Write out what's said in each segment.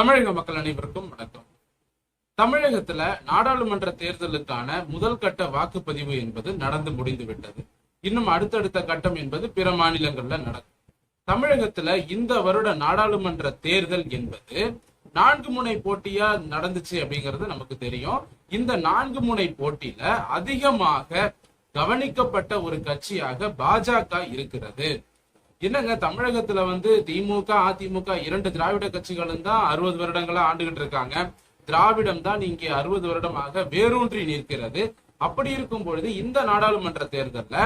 தமிழக மக்கள் அனைவருக்கும் வணக்கம். தமிழகத்துல நாடாளுமன்ற தேர்தலுக்கான முதல் கட்ட வாக்குப்பதிவு என்பது நடந்து முடிந்து விட்டது இன்னும் அடுத்தடுத்த கட்டம் என்பது பிற மாநிலங்கள்ல நடக்கும். தமிழகத்துல இந்த வருட நாடாளுமன்ற தேர்தல் என்பது நான்கு முனை போட்டியா நடந்துச்சு அப்படிங்கிறது நமக்கு தெரியும். இந்த நான்கு முனை போட்டியில அதிகமாக கவனிக்கப்பட்ட ஒரு கட்சியாக பாஜக இருக்கிறது. என்னங்க தமிழகத்துல வந்து திமுக அதிமுக இரண்டு திராவிட கட்சிகளும் தான் அறுபது வருடங்களா ஆண்டுகிட்டு இருக்காங்க. திராவிடம் தான் இங்கே அறுபது வருடமாக வேரூன்றி நிற்கிறது. அப்படி இருக்கும் பொழுது இந்த நாடாளுமன்ற தேர்தல்ல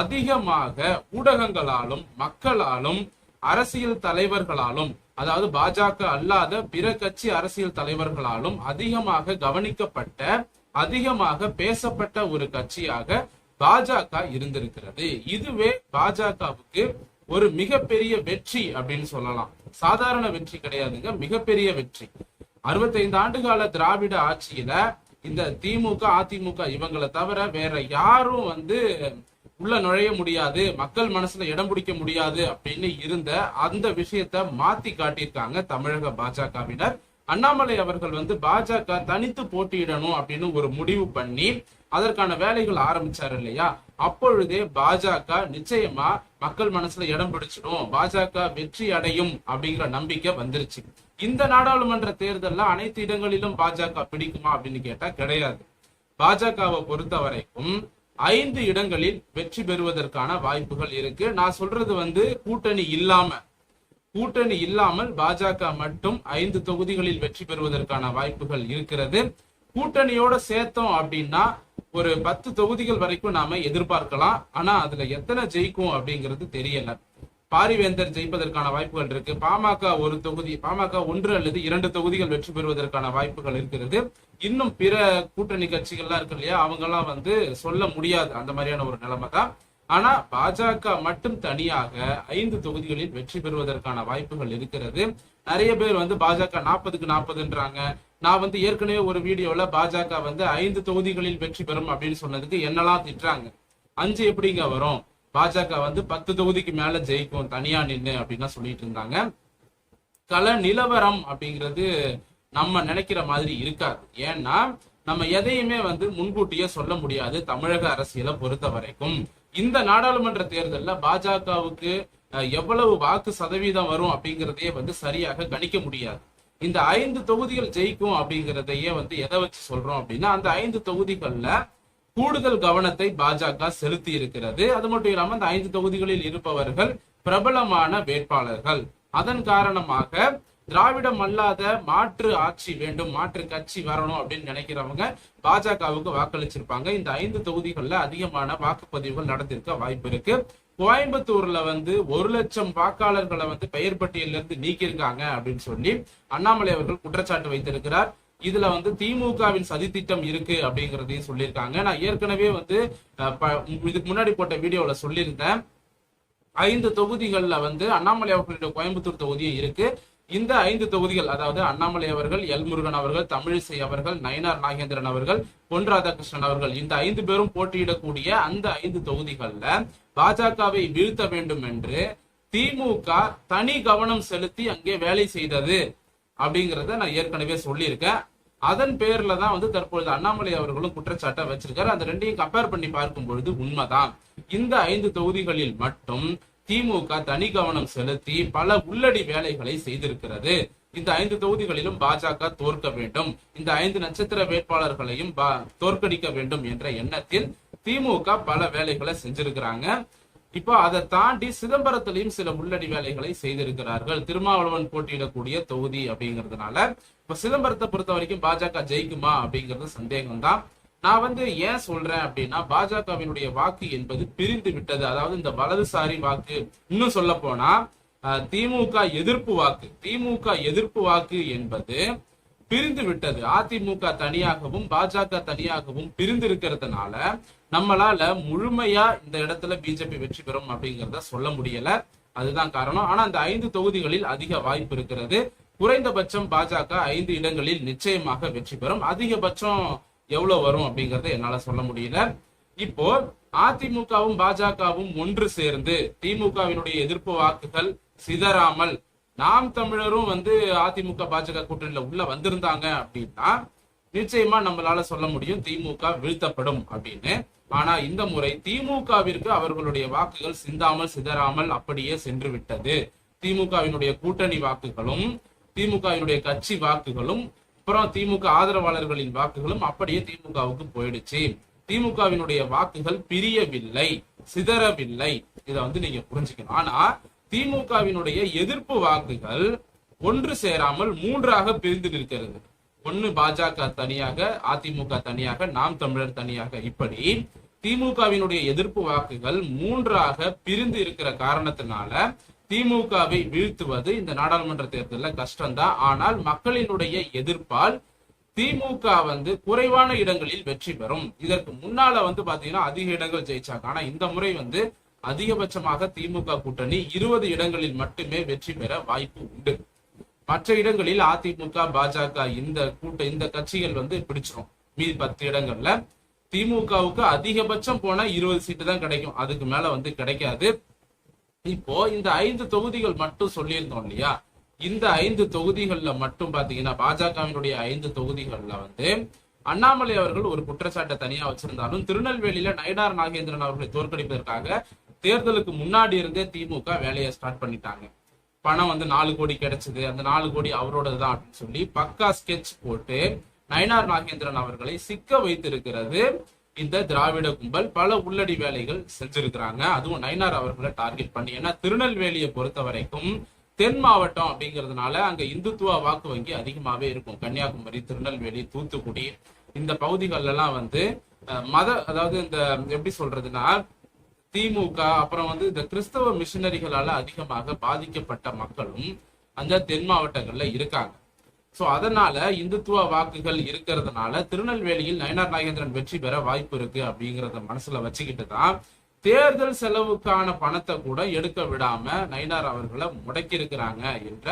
அதிகமாக ஊடகங்களாலும் மக்களாலும் அரசியல் தலைவர்களாலும் அதாவது பாஜக அல்லாத பிற கட்சி அரசியல் தலைவர்களாலும் அதிகமாக கவனிக்கப்பட்ட அதிகமாக பேசப்பட்ட ஒரு கட்சியாக பாஜக இருந்திருக்கிறது. இதுவே பாஜகவுக்கு ஒரு மிகப்பெரிய வெற்றி அப்படின்னு சொல்லலாம். சாதாரண வெற்றி கிடையாதுங்க மிகப்பெரிய வெற்றி. அறுபத்தைந்து ஆண்டுகால திராவிட ஆட்சியில இந்த திமுக அதிமுக இவங்களை தவிர வேற யாரும் வந்து உள்ள நுழைய முடியாது மக்கள் மனசுல இடம் பிடிக்க முடியாது அப்படின்னு இருந்த அந்த விஷயத்த மாத்தி காட்டியிருக்காங்க தமிழக பாஜகவினர். அண்ணாமலை அவர்கள் வந்து பாஜக தனித்து போட்டியிடணும் அப்படின்னு ஒரு முடிவு பண்ணி அதற்கான வேலைகள் ஆரம்பிச்சாரு இல்லையா? அப்பொழுதே பாஜக நிச்சயமா மக்கள் மனசுல இடம் பிடிச்சிடும். பாஜக வெற்றி அடையும் அப்படிங்கிற நம்பிக்கை வந்துருச்சு. இந்த நாடாளுமன்ற தேர்தல்ல அனைத்து இடங்களிலும் பாஜக பிடிக்குமா அப்படின்னு கேட்டா கிடையாது. பாஜகவை பொறுத்த வரைக்கும் ஐந்து இடங்களில் வெற்றி பெறுவதற்கான வாய்ப்புகள் இருக்கு. நான் சொல்றது வந்து கூட்டணி இல்லாம கூட்டணி இல்லாமல் பாஜக மட்டும் ஐந்து தொகுதிகளில் வெற்றி பெறுவதற்கான வாய்ப்புகள் இருக்கிறது. கூட்டணியோட சேர்த்தோம் அப்படின்னா ஒரு பத்து தொகுதிகள் வரைக்கும் நாம எதிர்பார்க்கலாம். ஆனா அதுல எத்தனை ஜெயிக்கும் அப்படிங்கிறது தெரியல. பாரிவேந்தர் ஜெயிப்பதற்கான வாய்ப்புகள் இருக்கு. பாமக ஒரு தொகுதி பாமக ஒன்று அல்லது இரண்டு தொகுதிகள் வெற்றி பெறுவதற்கான வாய்ப்புகள் இருக்கிறது. இன்னும் பிற கூட்டணி கட்சிகள்லாம் இருக்கு இல்லையா? அவங்க எல்லாம் வந்து சொல்ல முடியாது. அந்த மாதிரியான ஒரு நிலைமை தான் ஆனா பாஜக மட்டும் தனியாக ஐந்து தொகுதிகளில் வெற்றி பெறுவதற்கான வாய்ப்புகள் இருக்கிறது. நிறைய பேர் வந்து பாஜக நாற்பதுக்கு நாற்பதுன்றாங்க. நான் வந்து ஏற்கனவே ஒரு வீடியோல பாஜக வந்து ஐந்து தொகுதிகளில் வெற்றி பெறும் அப்படின்னு சொன்னதுக்கு என்னெல்லாம் திட்டுறாங்க? அஞ்சு எப்படிங்க வரும்? பாஜக வந்து பத்து தொகுதிக்கு மேல ஜெயிக்கும் தனியா நின்னு அப்படின்னா சொல்லிட்டு இருந்தாங்க. கல நிலவரம் அப்படிங்கிறது நம்ம நினைக்கிற மாதிரி இருக்காது. ஏன்னா நம்ம எதையுமே வந்து முன்கூட்டியே சொல்ல முடியாது தமிழக அரசியலை பொறுத்த வரைக்கும் இந்த நாடாளுமன்ற தேர்தலில் பாஜகவுக்கு எவ்வளவு வாக்கு சதவீதம் வரும் அப்படிங்கிறதையே வந்து சரியாக கணிக்க முடியாது. இந்த ஐந்து தொகுதிகள் ஜெயிக்கும் அப்படிங்கிறதையே வந்து எதை வச்சு சொல்றோம் அப்படின்னா அந்த ஐந்து தொகுதிகள்ல கூடுதல் கவனத்தை பாஜக செலுத்தி இருக்கிறது. அது மட்டும் இல்லாம அந்த ஐந்து தொகுதிகளில் இருப்பவர்கள் பிரபலமான வேட்பாளர்கள். அதன் காரணமாக திராவிடம் அல்லாத மாற்று ஆட்சி வேண்டும் மாற்று கட்சி வரணும் அப்படின்னு நினைக்கிறவங்க பாஜகவுக்கு வாக்களிச்சிருப்பாங்க. இந்த ஐந்து தொகுதிகளில் அதிகமான வாக்குப்பதிவுகள் நடந்திருக்க வாய்ப்பு இருக்கு. கோயம்புத்தூர்ல வந்து ஒரு லட்சம் வாக்காளர்களை வந்து பெயர் பட்டியலிருந்து இருந்து நீக்கியிருக்காங்க அப்படின்னு சொல்லி அண்ணாமலை அவர்கள் குற்றச்சாட்டு வைத்திருக்கிறார். இதுல வந்து திமுகவின் சதித்திட்டம் இருக்கு அப்படிங்கிறதையும் சொல்லியிருக்காங்க. நான் ஏற்கனவே வந்து இதுக்கு முன்னாடி போட்ட வீடியோல சொல்லியிருந்தேன். ஐந்து தொகுதிகள்ல வந்து அண்ணாமலை அவர்களுடைய கோயம்புத்தூர் தொகுதியும் இருக்கு. இந்த ஐந்து தொகுதிகள் அதாவது அண்ணாமலை அவர்கள் எல் முருகன் அவர்கள் தமிழிசை அவர்கள் நயனார் நாகேந்திரன் அவர்கள் பொன் ராதாகிருஷ்ணன் அவர்கள் இந்த ஐந்து பேரும் போட்டியிடக்கூடிய அந்த ஐந்து தொகுதிகள்ல பாஜகவை வீழ்த்த வேண்டும் என்று திமுக தனி கவனம் செலுத்தி அங்கே வேலை செய்தது அப்படிங்கிறத நான் ஏற்கனவே சொல்லியிருக்கேன். அதன் பேர்ல தான் வந்து தற்பொழுது அண்ணாமலை அவர்களும் குற்றச்சாட்டை வச்சிருக்காரு. அந்த ரெண்டையும் கம்பேர் பண்ணி பார்க்கும் பொழுது உண்மைதான். இந்த ஐந்து தொகுதிகளில் மட்டும் திமுக தனி கவனம் செலுத்தி பல உள்ளடி வேலைகளை செய்திருக்கிறது. இந்த ஐந்து தொகுதிகளிலும் பாஜக தோற்க வேண்டும். இந்த ஐந்து நட்சத்திர வேட்பாளர்களையும் தோற்கடிக்க வேண்டும் என்ற எண்ணத்தில் திமுக பல வேலைகளை செஞ்சிருக்கிறாங்க. இப்போ அதை தாண்டி சிதம்பரத்திலையும் சில உள்ளடி வேலைகளை செய்திருக்கிறார்கள். திருமாவளவன் போட்டியிடக்கூடிய தொகுதி அப்படிங்கிறதுனால. இப்ப சிதம்பரத்தை பொறுத்த வரைக்கும் பாஜக ஜெயிக்குமா அப்படிங்கிறது சந்தேகம் தான் நான் வந்து ஏன் சொல்றேன் அப்படின்னா பாஜகவினுடைய வாக்கு என்பது பிரிந்து விட்டது. அதாவது இந்த வலதுசாரி வாக்கு. இன்னும் சொல்ல போனா திமுக எதிர்ப்பு வாக்கு. திமுக எதிர்ப்பு வாக்கு என்பது பிரிந்து விட்டது. அதிமுக தனியாகவும் பாஜக தனியாகவும் பிரிந்து இருக்கிறதுனால நம்மளால முழுமையா இந்த இடத்துல பிஜேபி வெற்றி பெறும் அப்படிங்கிறத சொல்ல முடியல. அதுதான் காரணம். ஆனா அந்த ஐந்து தொகுதிகளில் அதிக வாய்ப்பு இருக்கிறது. குறைந்தபட்சம் பாஜக ஐந்து இடங்களில் நிச்சயமாக வெற்றி பெறும். அதிகபட்சம் எவ்வளவு வரும் அப்படிங்கறத என்னால சொல்ல முடியல. இப்போ அதிமுகவும் பாஜகவும் ஒன்று சேர்ந்து திமுகவினுடைய எதிர்ப்பு வாக்குகள் சிதறாமல் நாம் தமிழரும் வந்து அதிமுக பாஜக கூட்டணியில உள்ள வந்திருந்தாங்க அப்படின்னா நிச்சயமா நம்மளால சொல்ல முடியும் திமுக வீழ்த்தப்படும் அப்படின்னு. ஆனா இந்த முறை திமுகவிற்கு அவர்களுடைய வாக்குகள் சிந்தாமல் சிதறாமல் அப்படியே சென்று விட்டது. திமுகவினுடைய கூட்டணி வாக்குகளும் திமுகவினுடைய கட்சி வாக்குகளும் அப்புறம் திமுக ஆதரவாளர்களின் வாக்குகளும் அப்படியே திமுகவுக்கு போயிடுச்சு. திமுகவினுடைய வாக்குகள் பிரியவில்லை சிதறவில்லை. இதை வந்து நீங்க புரிஞ்சுக்கணும். ஆனா திமுகவினுடைய எதிர்ப்பு வாக்குகள் ஒன்று சேராமல் மூன்றாக பிரிந்து நிற்கிறது. ஒன்னு பாஜக தனியாக அதிமுக தனியாக நாம் தமிழர் தனியாக. இப்படி திமுகவினுடைய எதிர்ப்பு வாக்குகள் மூன்றாக பிரிந்து இருக்கிற காரணத்தினால திமுகவை வீழ்த்துவது இந்த நாடாளுமன்ற தேர்தலில் கஷ்டம்தான். ஆனால் மக்களினுடைய எதிர்ப்பால் திமுக வந்து குறைவான இடங்களில் வெற்றி பெறும். இதற்கு முன்னால வந்து பாத்தீங்கன்னா அதிக இடங்கள் ஜெயிச்சாங்க. ஆனா இந்த முறை வந்து அதிகபட்சமாக திமுக கூட்டணி இருபது இடங்களில் மட்டுமே வெற்றி பெற வாய்ப்பு உண்டு. மற்ற இடங்களில் அதிமுக பாஜக இந்த கூட்ட இந்த கட்சிகள் வந்து பிடிச்சிரும். மீதி பத்து இடங்கள்ல திமுகவுக்கு அதிகபட்சம் போனா இருபது சீட்டு தான் கிடைக்கும். அதுக்கு மேல வந்து கிடைக்காது. இப்போ இந்த ஐந்து தொகுதிகள் மட்டும் சொல்லியிருந்தோம் இல்லையா? இந்த ஐந்து தொகுதிகள்ல மட்டும் பாத்தீங்கன்னா பாஜகவினுடைய ஐந்து தொகுதிகள்ல வந்து அண்ணாமலை அவர்கள் ஒரு குற்றச்சாட்டை தனியா வச்சிருந்தாலும் திருநெல்வேலியில நயனார் நாகேந்திரன் அவர்களை தோற்கடிப்பதற்காக தேர்தலுக்கு முன்னாடி இருந்தே திமுக வேலையை ஸ்டார்ட் பண்ணிட்டாங்க. பணம் வந்து நாலு கோடி கிடைச்சது அந்த நாலு கோடி அவரோடது தான் அப்படின்னு சொல்லி பக்கா ஸ்கெட்ச் போட்டு நயனார் நாகேந்திரன் அவர்களை சிக்க வைத்திருக்கிறது. இந்த திராவிட கும்பல் பல உள்ளடி வேலைகள் செஞ்சிருக்கிறாங்க. அதுவும் நயனார் அவர்களை டார்கெட் பண்ணி. ஏன்னா திருநெல்வேலியை பொறுத்த வரைக்கும் தென் மாவட்டம் அப்படிங்கிறதுனால அங்க இந்துத்துவ வாக்கு வங்கி அதிகமாவே இருக்கும். கன்னியாகுமரி திருநெல்வேலி தூத்துக்குடி இந்த பகுதிகளெல்லாம் வந்து மத அதாவது இந்த எப்படி சொல்றதுன்னா திமுக அப்புறம் வந்து இந்த கிறிஸ்தவ மிஷினரிகளால அதிகமாக பாதிக்கப்பட்ட மக்களும் அந்த தென் மாவட்டங்கள்ல இருக்காங்க. சோ அதனால இந்துத்துவ வாக்குகள் இருக்கிறதுனால திருநெல்வேலியில் நயனார் நாகேந்திரன் வெற்றி பெற வாய்ப்பு இருக்கு அப்படிங்கறத மனசுல வச்சுக்கிட்டு தான் தேர்தல் செலவுக்கான பணத்தை கூட எடுக்க விடாம நயினார் அவர்களை முடக்கி இருக்கிறாங்க என்ற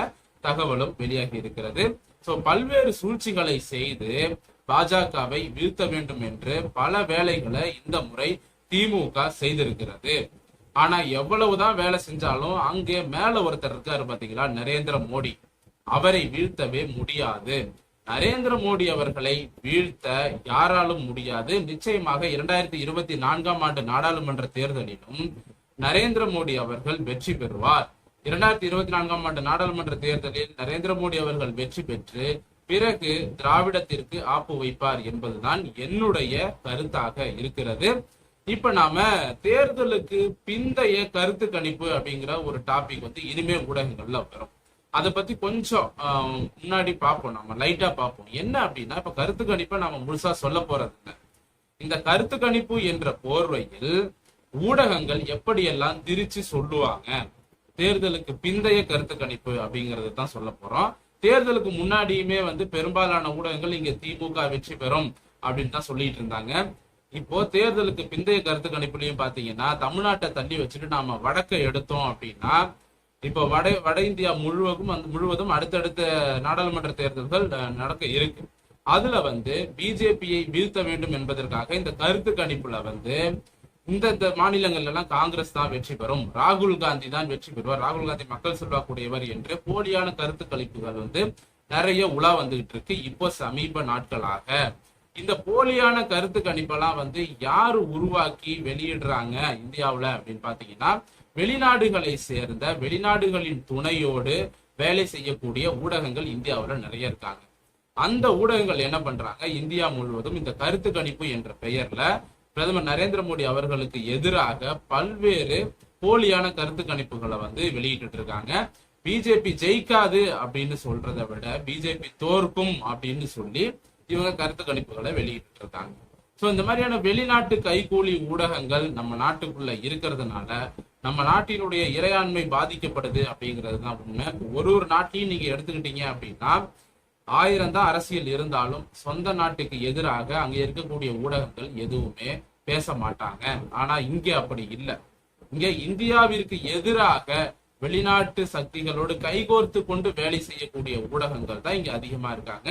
தகவலும் வெளியாகி இருக்கிறது. சோ பல்வேறு சூழ்ச்சிகளை செய்து பாஜகவை வீழ்த்த வேண்டும் என்று பல வேலைகளை இந்த முறை திமுக செய்திருக்கிறது. ஆனா எவ்வளவுதான் வேலை செஞ்சாலும் அங்கே மேல ஒருத்தர் இருக்காரு பாத்தீங்களா? நரேந்திர மோடி. அவரை வீழ்த்தவே முடியாது. நரேந்திர மோடி அவர்களை வீழ்த்த யாராலும் முடியாது. நிச்சயமாக இரண்டாயிரத்தி இருபத்தி நான்காம் ஆண்டு நாடாளுமன்ற தேர்தலிலும் நரேந்திர மோடி அவர்கள் வெற்றி பெறுவார். இரண்டாயிரத்தி இருபத்தி நான்காம் ஆண்டு நாடாளுமன்ற தேர்தலில் நரேந்திர மோடி அவர்கள் வெற்றி பெற்று பிறகு திராவிடத்திற்கு ஆப்பு வைப்பார் என்பதுதான் என்னுடைய கருத்தாக இருக்கிறது. இப்ப நாம தேர்தலுக்கு பிந்தைய கருத்து கணிப்பு அப்படிங்கிற ஒரு டாபிக் வந்து இனிமே ஊடகங்கள்ல வரும். அதை பத்தி கொஞ்சம் ஆஹ், முன்னாடி பார்ப்போம் நம்ம லைட்டா பார்ப்போம். என்ன அப்படின்னா இப்ப கருத்து கணிப்பை நாம முழுசா சொல்ல போறது இந்த கருத்து கணிப்பு என்ற போர்வையில் ஊடகங்கள் எப்படியெல்லாம் திரிச்சு சொல்லுவாங்க? தேர்தலுக்கு பிந்தைய கருத்து கணிப்பு அப்படிங்கறது தான் சொல்ல போறோம். தேர்தலுக்கு முன்னாடியுமே வந்து பெரும்பாலான ஊடகங்கள் இங்க திமுக வெற்றி பெறும் அப்படின்னு தான் சொல்லிட்டு இருந்தாங்க. இப்போ தேர்தலுக்கு பிந்தைய கருத்து கணிப்புலயும் பாத்தீங்கன்னா தமிழ்நாட்டை தள்ளி வச்சுட்டு நாம வடக்கை எடுத்தோம் அப்படின்னா இப்போ வட வட இந்தியா முழுவதும் அந்த முழுவதும் அடுத்தடுத்த நாடாளுமன்ற தேர்தல்கள் நடக்க இருக்கு. அதுல வந்து பிஜேபியை வீழ்த்த வேண்டும் என்பதற்காக இந்த கருத்து கணிப்புல வந்து இந்த இந்த மாநிலங்கள்ல எல்லாம் காங்கிரஸ் தான் வெற்றி பெறும். ராகுல் காந்தி தான் வெற்றி பெறுவார். ராகுல் காந்தி மக்கள் செல்வாக்கூடியவர் என்று போலியான கருத்து கணிப்புகள் வந்து நிறைய உலா வந்துகிட்டு இருக்கு. இப்போ சமீப நாட்களாக. இந்த போலியான கருத்து கணிப்பெல்லாம் வந்து யாரு உருவாக்கி வெளியிடுறாங்க இந்தியாவுல அப்படின்னு பார்த்தீங்கன்னா வெளிநாடுகளை சேர்ந்த வெளிநாடுகளின் துணையோடு வேலை செய்யக்கூடிய ஊடகங்கள் இந்தியாவுல நிறைய இருக்காங்க. அந்த ஊடகங்கள் என்ன பண்றாங்க? இந்தியா முழுவதும் இந்த கருத்து கணிப்பு என்ற பெயர்ல பிரதமர் நரேந்திர மோடி அவர்களுக்கு எதிராக பல்வேறு போலியான கருத்து கணிப்புகளை வந்து வெளியிட்டு இருக்காங்க. பிஜேபி ஜெயிக்காது அப்படின்னு சொல்றதை விட பிஜேபி தோற்கும் அப்படின்னு சொல்லி இவங்க கருத்து கணிப்புகளை வெளியிட்டு இருக்காங்க ஸோ இந்த மாதிரியான வெளிநாட்டு கைகூலி ஊடகங்கள் நம்ம நாட்டுக்குள்ள இருக்கிறதுனால நம்ம நாட்டினுடைய இறையாண்மை பாதிக்கப்படுது அப்படிங்கிறது தான் உண்மை. ஒரு ஒரு நாட்டையும் நீங்க எடுத்துக்கிட்டீங்க அப்படின்னா ஆயிரம் தான் அரசியல் இருந்தாலும் சொந்த நாட்டுக்கு எதிராக அங்க இருக்கக்கூடிய ஊடகங்கள் எதுவுமே பேச மாட்டாங்க. ஆனா இங்க அப்படி இல்லை. இங்க இந்தியாவிற்கு எதிராக வெளிநாட்டு சக்திகளோடு கைகோர்த்து கொண்டு வேலை செய்யக்கூடிய ஊடகங்கள் தான் இங்க அதிகமா இருக்காங்க.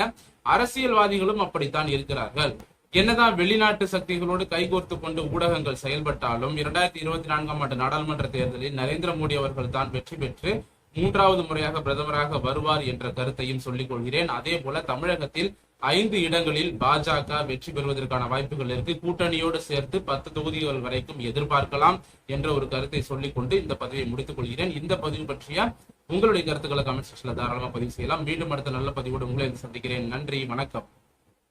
அரசியல்வாதிகளும் அப்படித்தான் இருக்கிறார்கள். என்னதான் வெளிநாட்டு சக்திகளோடு கைகோர்த்து கொண்டு ஊடகங்கள் செயல்பட்டாலும் இரண்டாயிரத்தி இருபத்தி நான்காம் ஆண்டு நாடாளுமன்ற தேர்தலில் நரேந்திர மோடி அவர்கள் தான் வெற்றி பெற்று மூன்றாவது முறையாக பிரதமராக வருவார் என்ற கருத்தையும் சொல்லிக் கொள்கிறேன். அதே போல தமிழகத்தில் ஐந்து இடங்களில் பாஜக வெற்றி பெறுவதற்கான வாய்ப்புகள் இருக்கு. கூட்டணியோடு சேர்த்து பத்து தொகுதிகள் வரைக்கும் எதிர்பார்க்கலாம் என்ற ஒரு கருத்தை சொல்லிக்கொண்டு இந்த பதிவை முடித்துக் கொள்கிறேன். இந்த பதிவு பற்றிய உங்களுடைய கருத்துக்களை கமெண்ட் செக்ஷன்ல தாராளமாக பதிவு செய்யலாம். மீண்டும் அடுத்த நல்ல பதிவோடு உங்களை சந்திக்கிறேன். நன்றி வணக்கம்.